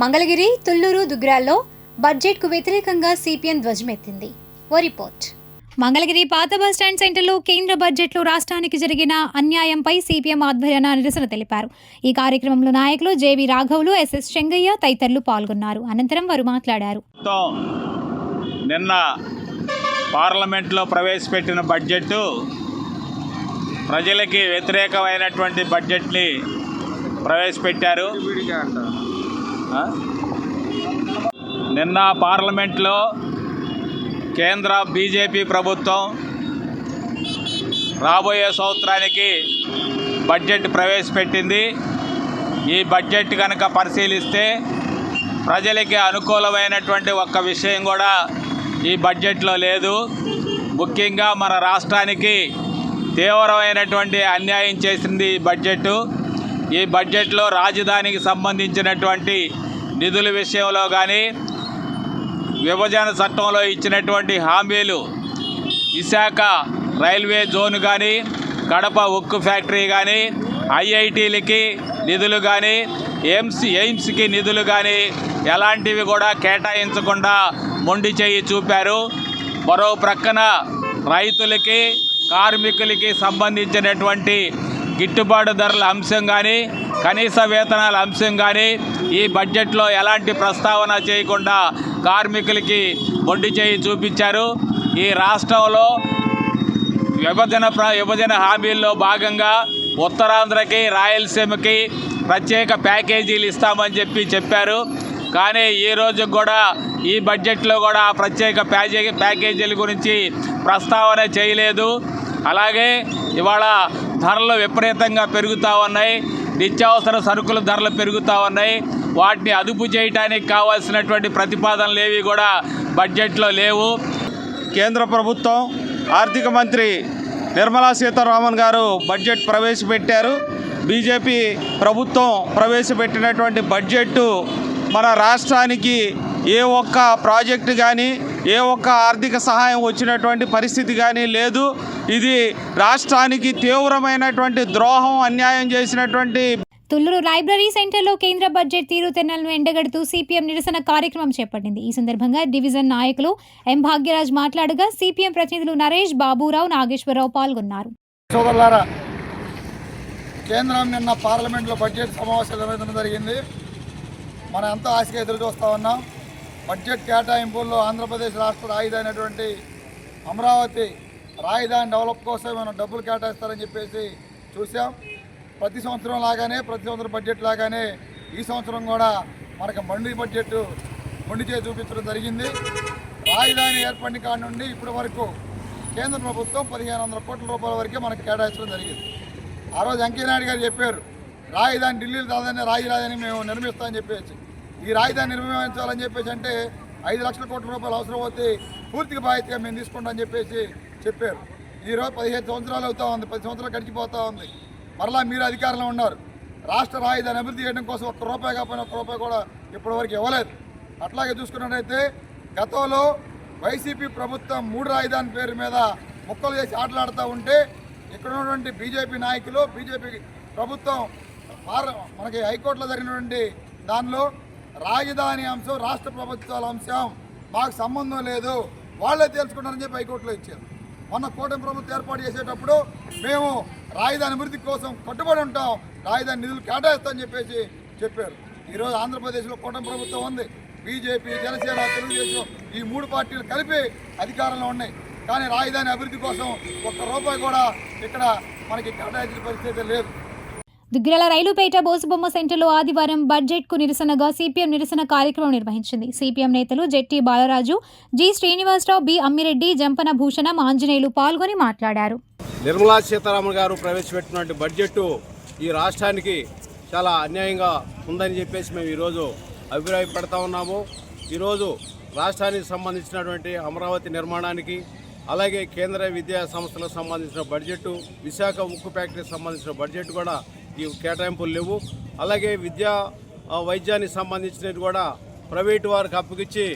మంగళగిరి తుళ్ళూరు దుగ్రాల్లో బడ్జెట్కు వ్యతిరేకంగా సిపిఎం ధ్వజమెత్తింది. ఓ రిపోర్ట్. మంగళగిరి పాత బస్టాండ్ సెంటర్లో కేంద్ర బడ్జెట్లో రాష్ట్రానికి జరిగిన అన్యాయంపై సిపిఎం ఆధ్వర్యాన నిరసన తెలిపారు. ఈ కార్యక్రమంలో నాయకులు జేవి రాఘవులు ఎస్ఎస్ చెంగయ్య తదితరులు పాల్గొన్నారు. అనంతరం వారు మాట్లాడారు. నిన్న పార్లమెంట్లో ప్రవేశపెట్టిన బడ్జెట్ ప్రజలకి వ్యతిరేకమైనటువంటి బడ్జెట్ని ప్రవేశపెట్టారు? నిన్న పార్లమెంట్లో కేంద్ర బీజేపీ ప్రభుత్వం రాబోయే సంవత్సరానికి బడ్జెట్ ప్రవేశపెట్టింది. ఈ బడ్జెట్ కనుక పరిశీలిస్తే ప్రజలకి అనుకూలమైనటువంటి ఒక్క విషయం కూడా ఈ బడ్జెట్లో లేదు. ముఖ్యంగా మన రాష్ట్రానికి తీవ్రమైనటువంటి అన్యాయం చేసింది ఈ బడ్జెట్ ఈ బడ్జెట్లో రాజధానికి సంబంధించినటువంటి నిధుల విషయంలో కానీ విభజన చట్టంలో ఇచ్చినటువంటి హామీలు విశాఖ రైల్వే జోన్ కానీ కడప ఉక్కు ఫ్యాక్టరీ కానీ ఐఐటీలకి నిధులు కానీ ఎయిమ్స్ ఎయిమ్స్కి నిధులు కానీ ఎలాంటివి కూడా కేటాయించకుండా మొండి చేయి చూపారు. మరో ప్రక్కన రైతులకి కార్మికులకి సంబంధించినటువంటి గిట్టుబాటు ధరల అంశం కానీ కనీస వేతనాల అంశం కానీ ఈ బడ్జెట్లో ఎలాంటి ప్రస్తావన చేయకుండా కార్మికులకి మొండి చేయి చూపించారు. ఈ రాష్ట్రంలో విభజన విభజన హామీల్లో భాగంగా ఉత్తరాంధ్రకి రాయలసీమకి ప్రత్యేక ప్యాకేజీలు ఇస్తామని చెప్పి చెప్పారు. కానీ ఈ రోజు కూడా ఈ బడ్జెట్లో కూడా ప్రత్యేక ప్యాకేజీల గురించి ప్రస్తావన చేయలేదు. అలాగే ఇవాళ ధరలు విపరీతంగా పెరుగుతూ ఉన్నాయి. నిత్యావసర సరుకుల ధరలు పెరుగుతూ ఉన్నాయి. వాటిని అదుపు చేయడానికి కావాల్సినటువంటి ప్రతిపాదనలు ఏవి కూడా బడ్జెట్లో లేవు. కేంద్ర ప్రభుత్వం ఆర్థిక మంత్రి నిర్మలా సీతారామన్ గారు బడ్జెట్ ప్రవేశపెట్టారు. బీజేపీ ప్రభుత్వం ప్రవేశపెట్టినటువంటి బడ్జెట్ మన రాష్ట్రానికి ఏ ఒక్క ప్రాజెక్టు కానీ ఏ ఒక్క ఆర్థిక సహాయం వచ్చినటువంటి పరిస్థితి కానీ లేదు. ఇది రాష్ట్రానికి తీవ్రమైనటువంటి ద్రోహం అన్యాయం చేసినటువంటి తుళ్ళూరు లైబ్రరీ సెంటర్లో కేంద్ర బడ్జెట్ తీరుతెన్నులను ఎండగడుతూ సిపిఎం నిరసన కార్యక్రమం చేపట్టింది. ఈ సందర్భంగా డివిజన్ నాయకులు ఎం భాగ్యరాజ్ మాట్లాడగా సిపిఎం ప్రతినిధులు నరేష్ బాబురావు నాగేశ్వరరావు పాల్గొన్నారు. కేంద్రం నిన్న పార్లమెంట్లో బడ్జెట్ సమావేశాలు నిర్వహించడం జరిగింది. మనం ఎంతో ఆశగా ఎదురు చూస్తూ ఉన్నాం. బడ్జెట్ కేటాయింపుల్లో ఆంధ్రప్రదేశ్ రాష్ట్ర రాజధాని అటువంటి అమరావతి రాజధాని డెవలప్ కోసం మనం డబ్బులు కేటాయిస్తారని చెప్పేసి చూసాం ప్రతి సంవత్సరం లాగానే ప్రతి సంవత్సరం బడ్జెట్ లాగానే ఈ సంవత్సరం కూడా మనకు మండి బడ్జెట్ మొండి చేసి చూపించడం జరిగింది. రాజధాని ఏర్పడిన కాడి నుండి ఇప్పటి వరకు కేంద్ర ప్రభుత్వం పదిహేను వందల కోట్ల రూపాయల వరకే మనకు కేటాయించడం జరిగింది. ఆ రోజు వెంకయ్యనాయుడు గారు చెప్పారు రాజధాని ఢిల్లీలో దాదాపు రాజధాని మేము నిర్మిస్తామని చెప్పేసి. ఈ రాజధాని నిర్మించాలని చెప్పేసి అంటే ఐదు లక్షల కోట్ల రూపాయలు అవసరం అవుతే పూర్తిగా బాధ్యతగా మేము తీసుకుంటామని చెప్పేసి చెప్పారు. ఈరోజు పదిహేను సంవత్సరాలు అవుతా ఉంది పది సంవత్సరాలు గడిచిపోతూ ఉంది. మరలా మీరు అధికారంలో ఉన్నారు. రాష్ట్ర రాజధాని అభివృద్ధి చేయడం కోసం ఒక్క రూపాయి కాకపోయినా ఒక్క రూపాయి కూడా ఇప్పటివరకు ఇవ్వలేదు. అట్లాగే చూసుకున్నట్టయితే గతంలో వైసీపీ ప్రభుత్వం మూడు రాజధాని పేరు మీద ముక్కలు చేసి ఆటలాడుతూ ఉంటే ఇక్కడ ఉన్నటువంటి బీజేపీ నాయకులు బీజేపీ ప్రభుత్వం మనకి హైకోర్టులో జరిగినటువంటి దానిలో రాజధాని అంశం రాష్ట్ర ప్రభుత్వాల అంశం మాకు సంబంధం లేదు. వాళ్ళే తెలుసుకున్నారని చెప్పి హైకోర్టులో ఇచ్చారు. మొన్న కూటమి ప్రభుత్వం ఏర్పాటు చేసేటప్పుడు మేము రాజధాని అభివృద్ధి కోసం కట్టుబడి ఉంటాం రాజధాని నిధులు కేటాయిస్తామని చెప్పేసి చెప్పారు. ఈరోజు ఆంధ్రప్రదేశ్లో కూటమి ప్రభుత్వం ఉంది. బీజేపీ జనసేన తెలుగుదేశం ఈ మూడు పార్టీలు కలిపి అధికారంలో ఉన్నాయి. కానీ రాజధాని అభివృద్ధి కోసం ఒక్క రూపాయి కూడా ఇక్కడ మనకి కేటాయించిన పరిస్థితి లేదు. దుగ్గిరాల రైలుపేట బోసుబొమ్మ సెంటర్లో ఆదివారం బడ్జెట్కు నిరసనగా సిపిఎం నిరసన కార్యక్రమం నిర్వహించింది. సిపిఎం నేతలు జెట్టి బాలరాజు జి శ్రీనివాసరావు బి అమ్మిరెడ్డి జంపన భూషణం ఆంజనేయులు పాల్గొని మాట్లాడారు. నిర్మలా సీతారామన్ గారు ప్రవేశపెట్టినటువంటి బడ్జెట్ ఈ రాష్ట్రానికి చాలా అన్యాయంగా ఉందని చెప్పేసి మేము ఈరోజు అభిప్రాయపడతా ఉన్నాము. ఈరోజు రాష్ట్రానికి సంబంధించినటువంటి అమరావతి నిర్మాణానికి అలాగే కేంద్ర విద్యా సంస్థలకు సంబంధించిన బడ్జెట్ విశాఖ ఉక్కు ఫ్యాక్టరీకి సంబంధించిన బడ్జెట్ కూడా కేటాయింపులు లేవు. అలాగే విద్యా వైద్యానికి సంబంధించినవి కూడా ప్రైవేటు వారికి అప్పగిచ్చి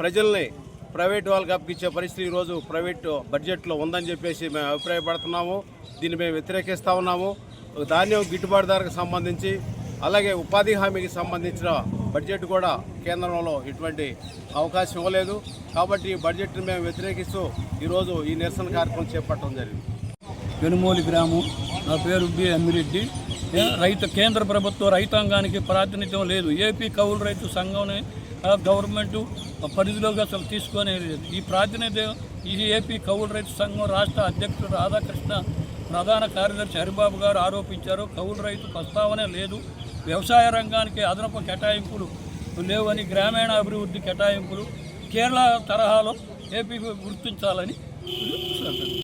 ప్రజల్ని ప్రైవేట్ వాళ్ళకి అప్పగిచ్చే పరిస్థితి ఈరోజు ప్రైవేటు బడ్జెట్లో ఉందని చెప్పేసి మేము అభిప్రాయపడుతున్నాము. దీన్ని మేము వ్యతిరేకిస్తూ ఉన్నాము. ధాన్యం గిట్టుబాటు ధరకు సంబంధించి అలాగే ఉపాధి హామీకి సంబంధించిన బడ్జెట్ కూడా కేంద్రంలో ఎటువంటి అవకాశం ఇవ్వలేదు. కాబట్టి ఈ బడ్జెట్ని మేము వ్యతిరేకిస్తూ ఈరోజు ఈ నిరసన కార్యక్రమం చేపట్టడం జరిగింది. వెనుమూలి గ్రామం. నా పేరు బి అమ్మిరెడ్డి రైతు కేంద్ర ప్రభుత్వ రైతాంగానికి ప్రాతినిధ్యం లేదు. ఏపీ కౌలు రైతు సంఘం గవర్నమెంట్ పరిధిలోకి అసలు తీసుకొని లేదు. ఈ ప్రాతినిధ్యం ఈ ఏపీ కౌలు రైతు సంఘం రాష్ట్ర అధ్యక్షుడు రాధాకృష్ణ ప్రధాన కార్యదర్శి హరిబాబు గారు ఆరోపించారు. కౌలు రైతు ప్రస్తావనే లేదు. వ్యవసాయ రంగానికి అదనపు కేటాయింపులు లేవని గ్రామీణ అభివృద్ధి కేటాయింపులు కేరళ తరహాలో ఏపీ గుర్తించాలని